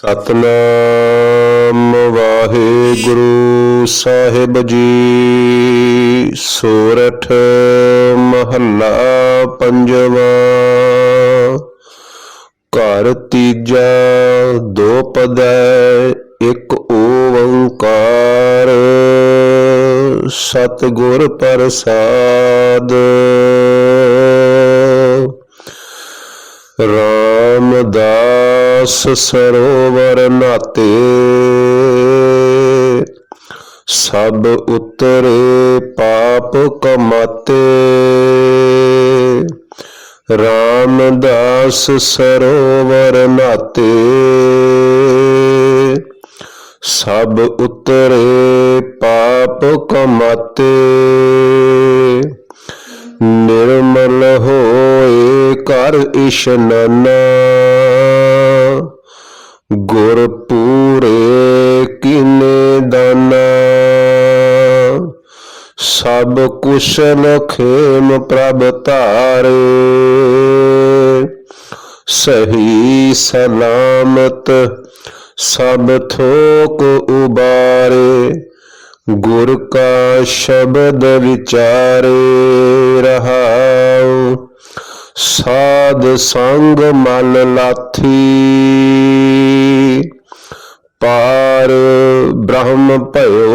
ਸਤਨਾਮ ਵਾਹਿਗੁਰੂ ਸਾਹਿਬ ਜੀ। ਸੋਰਠ ਮਹੱਲਾ ਪੰਜਵਾ। ਘਰ ਤੀਜਾ ਦੋ ਪਦੈ ਇੱਕ ਓੰਕਾਰ। ਸਤਿਗੁਰ ਪ੍ਰਸਾਦ। ਰਾਮਦਾਸ ਸਰੋਵਰ ਨਾਤੇ। ਸਭ ਉਤਰੇ ਪਾਪ ਕਮਾਤੇ। ਰਾਮਦਾਸ ਸਰੋਵਰ ਨਾਤੇ। ਸਭ ਉਤਰੇ ਪਾਪ ਕਮਾਤੇ। ਨਿਰਮਲ ਹੋਏ ਕਰ ਇਸ਼ਨਾਨਾ। ਗੁਰ ਪੂਰੇ ਕੀਨੇ ਦਾਨਾ? ਸਭ ਕੁਸ਼ਲ ਖੇਮ ਪ੍ਰਭ ਧਾਰੇ। ਸਹੀ ਸਲਾਮਤ ਸਭ ਥੋਕ ਉਬਾਰੇ। ਗੁਰ ਕਾ ਸ਼ਬਦ ਵਿਚਾਰੇ ਰਹਾਉ। ਸਾਧ ਸੰਗ ਮਨ ਲਾਥੀ।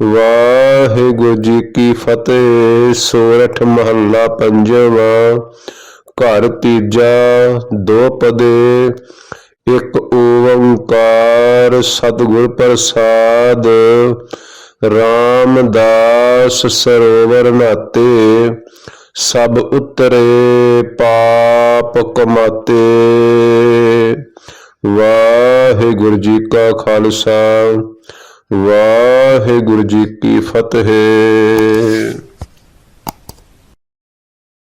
ਵਾਹਿਗੁਰੂ ਜੀ ਕੀ ਫਤਿਹ, ਸੋਰਠ ਮਹੱਲਾ ਪੰਜਵਾਂ, ਘਰ ਤੀਜਾ, ਦੋ ਪਦੇ, ਇੱਕ ਓੰਕਾਰ, ਸਤਿਗੁਰ ਪ੍ਰਸਾਦ, ਰਾਮਦਾਸ ਸਰੋਵਰ ਨਾਤੇ, ਸਭ ਉਤਰੇ ਪਾਪ ਕਮਾਤੇ। ਵਾਹਿਗੁਰੂ ਜੀ ਕਾ ਖਾਲਸਾ ਵਾਹਿਗੁਰੂ ਜੀ ਕੀ ਫਤਿਹ।